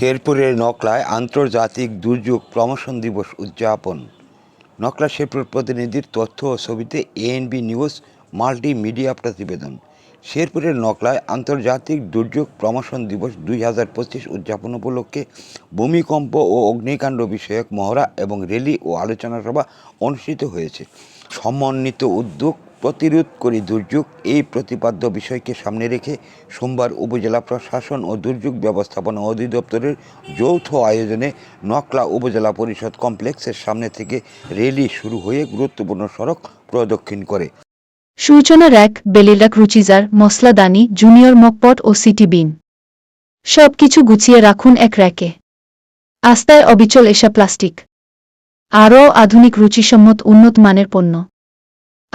শেরপুরের নকলায় আন্তর্জাতিক দুর্যোগ প্রমোশন দিবস উদযাপন। নকলা শেরপুর প্রতিনিধির তথ্য ও ছবিতে এএনবি নিউজ মাল্টিমিডিয়া প্রতিবেদন। শেরপুরের নকলায় আন্তর্জাতিক দুর্যোগ প্রমোশন দিবস দুই হাজার পঁচিশ উদযাপন উপলক্ষে ভূমিকম্প ও অগ্নিকাণ্ড বিষয়ক মহড়া এবং র্যালি ও আলোচনা সভা অনুষ্ঠিত হয়েছে। সমন্বিত উদ্যোগ প্রতিরোধ করি দুর্যোগ, এই প্রতিপাদ্য বিষয়কে সামনে রেখে সোমবার উপজেলা প্রশাসন ও দুর্যোগ ব্যবস্থাপনা অধিদপ্তরের যৌথ আয়োজনে নকলা উপজেলা পরিষদ কমপ্লেক্সের সামনে থেকে র্যালি শুরু হয়ে গুরুত্বপূর্ণ সড়ক প্রদক্ষিণ করে। সূচনা র্যাক বেলিলাক রুচিজার মশলাদানি জুনিয়র মকপট ও সিটি বিন। সব কিছু গুছিয়ে রাখুন এক র্যাকে। আস্তায় অবিচল এসা প্লাস্টিক। আরও আধুনিক রুচিসম্মত উন্নত মানের পণ্য।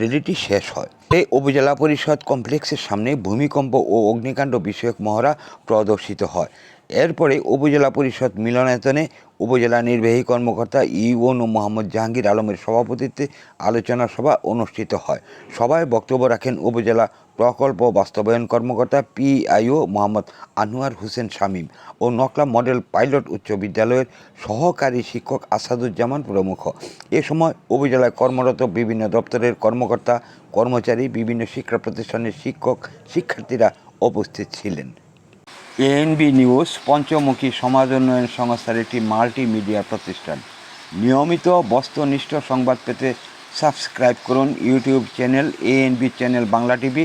র্যালিটি শেষ হয়। এই উপজেলা পরিষদ কমপ্লেক্সের সামনে ভূমিকম্প ও অগ্নিকাণ্ড বিষয়ক মহড়া প্রদর্শিত হয়। এরপরে উপজেলা পরিষদ মিলনায়তনে উপজেলা নির্বাহী কর্মকর্তা ইউনো মোহাম্মদ জাহাঙ্গীর আলমের সভাপতিত্বে আলোচনা সভা অনুষ্ঠিত হয়। সভায় বক্তব্য রাখেন উপজেলা প্রকল্প বাস্তবায়ন কর্মকর্তা পিআইও মোহাম্মদ আনোয়ার হোসেন শামীম ও নকলা মডেল পাইলট উচ্চ বিদ্যালয়ের সহকারী শিক্ষক আসাদুজ্জামান প্রমুখ। এ সময় উপজেলায় কর্মরত বিভিন্ন দপ্তরের কর্মকর্তা, কর্মচারী, বিভিন্ন শিক্ষা প্রতিষ্ঠানের শিক্ষক, শিক্ষার্থীরা উপস্থিত ছিলেন। এএনবি নিউজ, পঞ্চমুখী সমাজ উন্নয়ন সংস্থার একটি মাল্টিমিডিয়া প্রতিষ্ঠান। নিয়মিত বস্তুনিষ্ঠ সংবাদ পেতে সাবস্ক্রাইব করুন YouTube channel ANB channel Bangla TV